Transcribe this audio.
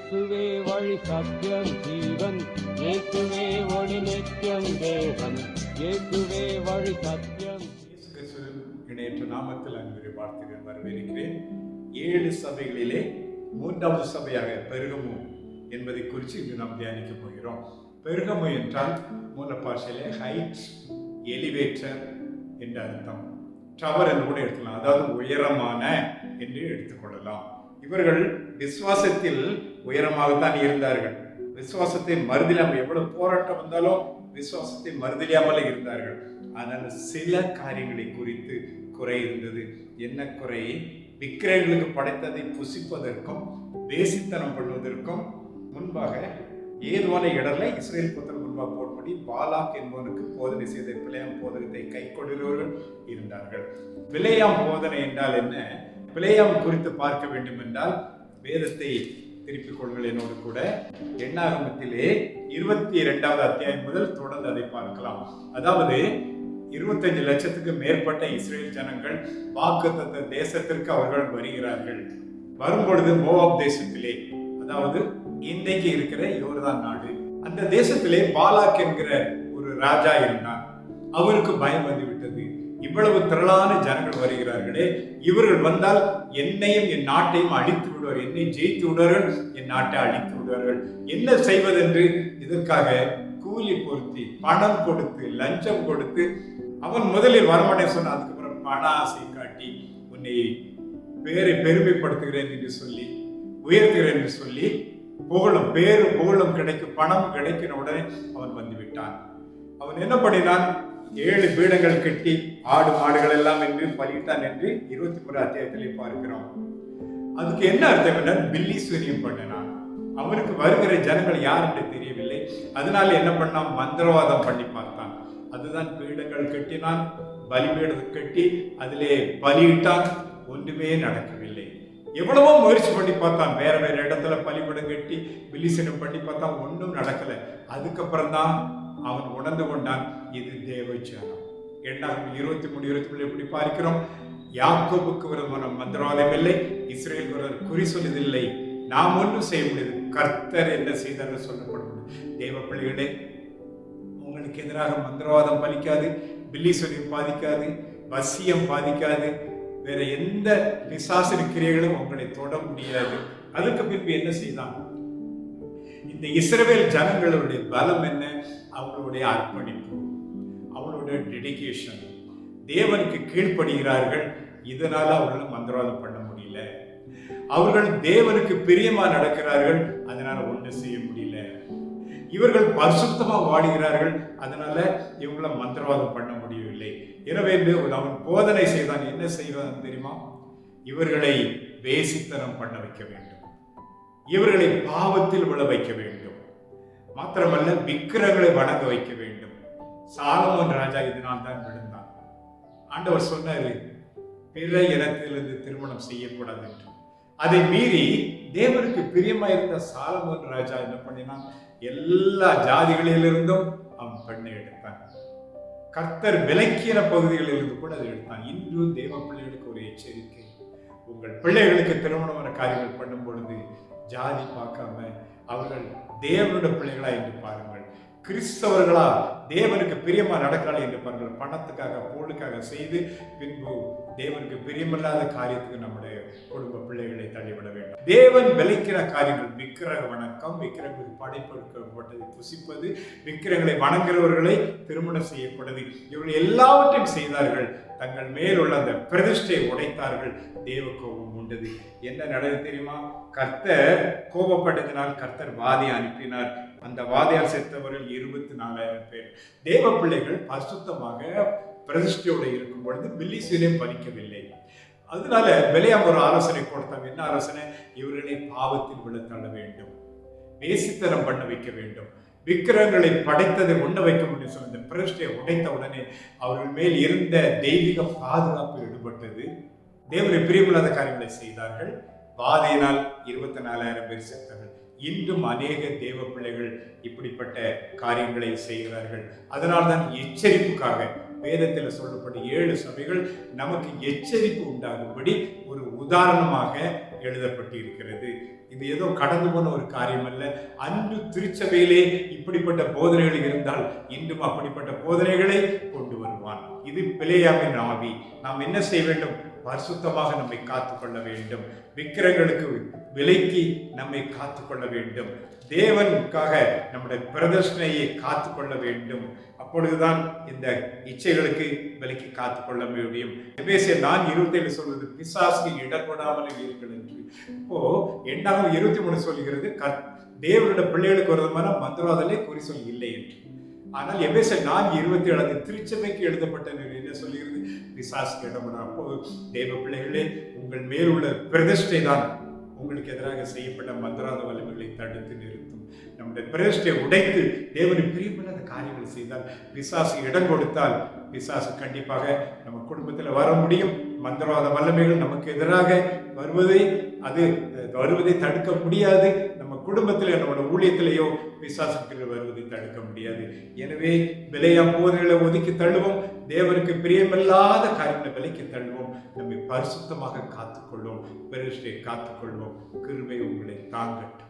இயேசுவே வழி சத்தியம் ஜீவன். இயேசுவே ஒளி நித்தியம் தேவன். இயேசுவே வழி சத்தியம். இணையற்ற நாமத்தில் அன்புரை வாழ்த்துகள் வரவேற்கிறேன். ஏழு சபைகளிலே மூன்றாவது சபையாக பெருகமு என்பதை குறித்து இன்று நாம் தியானிக்க போகிறோம். பெருகமு என்றால் மூல பாஷையிலே ஹைட் எலிவேட்டர் என்ற அர்த்தம். டவர் என்று கூட எடுத்துக்கலாம். அதாவது உயரமான என்று எடுத்துக்கொள்ளலாம் இவர்கள் விசுவாசத்தில் உயரமாகத்தான் இருந்தார்கள். விசுவாசத்தை மறுதலியாமல் எவ்வளவு போராட்டம் வந்தாலும் விசுவாசத்தை மறுதலியாமல் இருந்தார்கள். ஆனால் சில காரியங்களை குறித்து குறை இருந்தது. என்ன குறை? விக்கிரகங்களுக்கு படைத்ததை புசிப்பதற்கும் தேசித்தனம் பண்ணுவதற்கும் முன்பாக ஏதுவான இடர்ல இஸ்ரேல் புத்தர் முன்பாக போடும்படி பாலாக் என்பவனுக்கு போதனை செய்த பிளையாம் போதகத்தை கை கொள்கிறவர்கள் இருந்தார்கள். பிளையாம் போதனை என்றால் என்ன? பிளையாம் குறித்து பார்க்க வேண்டும் என்றால் வேதத்தை திருப்பிக் கொள்ளுங்கள் என்னோடு கூட. எண்ணாகமத்திலே இருபத்தி இரண்டாவது அத்தியாயம் முதல் தொடர்ந்து அதை பார்க்கலாம். அதாவது இருபத்தஞ்சு லட்சத்துக்கு மேற்பட்ட இஸ்ரேல் ஜனங்கள் வாக்குத்தத்த தேசத்திற்கு அவர்கள் வருகிறார்கள். வரும்பொழுது மோவாப் தேசத்திலே அதாவது இன்றைக்கு இருக்கிற யோர்தான் நாடு அந்த தேசத்திலே பாலாக் என்கிற ஒரு ராஜா இருந்தான். அவருக்கு பயம் வந்து விட்டது. இவ்வளவு திரளான ஜனங்கள் வருகிறார்களே இவர்கள் வந்தால் என்னையும் என் நாட்டையும் அழித்து விடுவார் என்னை ஜெயித்து விடுவார்கள் என் நாட்டை அழித்து விடுவார்கள். என்ன செய்வதென்று இதற்காக கூலி பொருத்தி பணம் கொடுத்து லஞ்சம் கொடுத்து அவன் முதலில் வரமாட்டே சொன்ன அதுக்கப்புறம் பண ஆசை காட்டி உன்னை பேரை பெருமைப்படுத்துகிறேன் என்று சொல்லி உயர்த்துகிறேன் என்று சொல்லி புகழும் பேரும் புகழும் கிடைக்கும் பணம் கிடைக்கிற உடனே அவன் வந்துவிட்டான் அவன் என்ன பண்ணினான்? ஏழு பீடங்கள் கட்டி ஆடு மாடுகள் எல்லாம் என்று பலியிட்டான் என்று இருபத்தி மூணு அத்தியாயத்திலே பார்க்கிறோம். அதுக்கு என்ன அர்த்தம் என்றால் பில்லி சூரியம் பண்ணினான். அவனுக்கு வருகிற ஜனங்கள் யார் என்று தெரியவில்லை. அதனால என்ன பண்ணான்? மந்திரவாதம் பண்ணி பார்த்தான். அதுதான் பீடங்கள் கட்டினான் பலிபீடம் கட்டி அதிலே பலியிட்டான் ஒன்றுமே நடக்கவில்லை. எவ்வளவோ முயற்சி பண்ணி பார்த்தான். வேற வேற இடத்துல பலிபீடம் கட்டி பில்லிசனம் பண்ணி பார்த்தா ஒன்றும் நடக்கலை. அதுக்கப்புறம் தான் அவன் உணர்ந்து கொண்டான் இது தேவஜானம். இரண்டாயிரம் இருபத்தி மூணு இருபத்தி மூணு எப்படி பார்க்கிறோம்? யாக்கோபுக்கு விரோதமான மந்திரவாதம் இல்லை இஸ்ரேல் விரோதம் குறி சொல்லுதில்லை நாம் ஒன்றும் செய்ய முடியாது. கர்த்தர் என்ன செய்தார் சொல்லப்படும் தேவ பிள்ளைகளே உங்களுக்கு எதிராக மந்திரவாதம் பலிக்காது சொல்லி பாதிக்காது வசியம் பாதிக்காது. வேற எந்த பிசாசின கிரியைகளும் உங்களை தொட முடியாது. அதுக்கு பின்பு என்ன செய்தான்? இந்த இஸ்ரேல் ஜனங்களுடைய பலம் என்ன? அவங்களுடைய அர்ப்பணிப்பு அவங்களுடைய டெடிகேஷன் தேவனுக்கு கீழ்ப்படுகிறார்கள். இதனால் அவர்களால் மந்திரவாதம் பண்ண முடியல. அவர்கள் தேவனுக்கு பிரியமா நடக்கிறார்கள். அதனால ஒன்று செய்ய முடியல. இவர்கள் பரிசுத்தமா வாடுகிறார்கள் அதனால இவங்கள மந்திரவாதம் பண்ண முடியவில்லை. எனவே அவன் போதனை செய்தான். என்ன செய்வான் தெரியுமா? இவர்களை வேசித்தனம் பண்ண வைக்க வேண்டும். இவர்களை பாவத்தில் விழ வைக்க வேண்டும். மாத்திரமல்ல விக்கிரங்களை வணங்க வைக்க வேண்டும். சாலமோன் ராஜா இதனால் தான் விழுந்தான். ஆண்டவர் சொன்னாரு பிற இனத்திலிருந்து திருமணம் செய்யக்கூடாது என்று. அதை மீறி தேவனுக்கு பிரியமாயிருந்த சாலமோன் ராஜா என்ன பண்ணினான்? எல்லா ஜாதிகளிலிருந்தும் அவன் பெண்ணை எடுத்தான். கர்த்தர் விலக்கின பகுதிகளிலிருந்து கூட அதை எடுத்தான். இன்றும் தேவ பிள்ளைகளுக்கு ஒரு எச்சரிக்கை. உங்கள் பிள்ளைகளுக்கு திருமணமான காரியங்கள் பண்ணும் பொழுது ஜாதி பார்க்காம அவர்கள் தேவனுடைய பிள்ளைகளாக என்று பாருங்கள். கிறிஸ்தவர்களா தேவனுக்கு பிரியமா நடக்கிறாள் என்று பாருங்கள். பணத்துக்காக பொருளுக்காக செய்து பின்பு தேவனுக்கு பிரியமில்லாத காரியத்துக்கு நம்முடைய குடும்ப பிள்ளைகளை தள்ளிவிட வேண்டும். தேவன் விளைக்கிற காரியங்கள் விக்கிரக வணக்கம் விக்கிரங்களுக்கு படைப்படுத்தப்பட்டதை புசிப்பது விக்கிரங்களை வணங்குகிறவர்களை திருமணம் செய்யப்பட்டது இவர்கள் எல்லாவற்றையும் செய்தார்கள். தங்கள் மேலுள்ள அந்த பிரதிஷ்டை உடைத்தார்கள். தேவ கோபம் உண்டது. என்ன நடந்தது தெரியுமா? கர்த்தர் கோபப்பட்டதினால் கர்த்தர் வாதி அனுப்பினார். அந்த வாதையால் செத்தவர்கள் இருபத்தி நாலாயிரம் பேர். தேவ பிள்ளைகள் பசுத்தமாக பிரதிஷ்டையோடு இருக்கும் பொழுது பில்லிசீலையும் பறிக்கவில்லை அதனால விலையாம் ஒரு ஆலோசனை கொடுத்தாங்க என்ன ஆலோசனை? இவர்களை பாவத்தில் விழ தள்ள வேண்டும். வேசித்தனம் பண்ண வைக்க வேண்டும். விக்கிரகங்களை படைத்ததை உண்ண வைக்க முடியும் சொல்லி இந்த பிரதிஷ்டையை உடைத்த உடனே அவர்கள் மேல் இருந்த தெய்வீக பாதுகாப்பு ஈடுபட்டது தேவரை பிரியமில்லாத காரியங்களை செய்தார்கள். பாதையினால் இருபத்தி நாலாயிரம் பேர் செத்தார்கள் இன்றும் அநேக தேவ பிள்ளைகள் இப்படிப்பட்ட காரியங்களை செய்கிறார்கள். அதனால்தான் எச்சரிப்புக்காக வேதத்தில் சொல்லப்பட்ட ஏழு சபைகள் நமக்கு எச்சரிப்பு உண்டாகும்படி ஒரு உதாரணமாக எழுதப்பட்டிருக்கிறது. இது ஏதோ கடந்து போன ஒரு காரியம் அல்ல அன்று திருச்சபையிலே இப்படிப்பட்ட போதனைகள் இருந்தால் இன்றும் அப்படிப்பட்ட போதனைகளை கொண்டு வருவான். இது பிழையாமின் ஆவி. நாம் என்ன செய்ய வேண்டும்? பரிசுத்தமாக நம்மை காத்துக்கொள்ள வேண்டும். விக்கிரங்களுக்கு விலைக்கு நம்மை காத்துக்கொள்ள வேண்டும். தேவனுக்காக நம்முடைய பிரதர்ஷனையை காத்துக்கொள்ள வேண்டும். அப்பொழுதுதான் இந்த இச்சைகளுக்கு விலைக்கு காத்துக்கொள்ள முடியும். எபேசியர் நான் இருபத்தேழு சொல்வது பிசாசுக்கு இடம் கொடாமல் இருங்கள் என்று. இப்போ எண்ணாக இருபத்தி மூணு சொல்கிறது கத் தேவனுடைய பிள்ளைகளுக்கு ஒரு விதமான மந்திரவாதலே குறி சொல் இல்லை என்று. ஆனால் எபேசியர் நான்கு இருபத்தி ஏழாவது திருச்சபைக்கு எழுதப்பட்ட என்ன சொல்கிறது? பிசாசுக்கு இடப்படாமல் அப்போ தேவ பிள்ளைகளே உங்கள் மேல் உள்ள பிரதிஷ்டை தான் உங்களுக்கு எதிராக செய்யப்பட்ட மந்திராத வலிமைகளை தடுத்து நிறுத்தும். நம்முடைய பிரேஷ்டை உடைத்து தேவனை பிரியமில்லாத காரியங்களை செய்தால் பிசாசு இடம் கொடுத்தால் பிசாசு கண்டிப்பாக நம்ம குடும்பத்தில் வர முடியும். மந்திரவாத வல்லமைகள் நமக்கு எதிராக வருவதை அது வருவதை தடுக்க முடியாது. நம்ம குடும்பத்தில் நம்மளோட ஊழியத்திலேயோ விசாசத்தில் வருவதை தடுக்க முடியாது. எனவே விலையா போர்களை ஒதுக்கி தள்ளுவோம். தேவருக்கு பிரியமில்லாத காரியங்களை விலைக்கு தள்ளுவோம். நம்மை பரிசுத்தமாக காத்துக்கொள்வோம். பெருஷ்டை காத்துக்கொள்வோம். கிருமை உங்களை தாங்கட்டும்.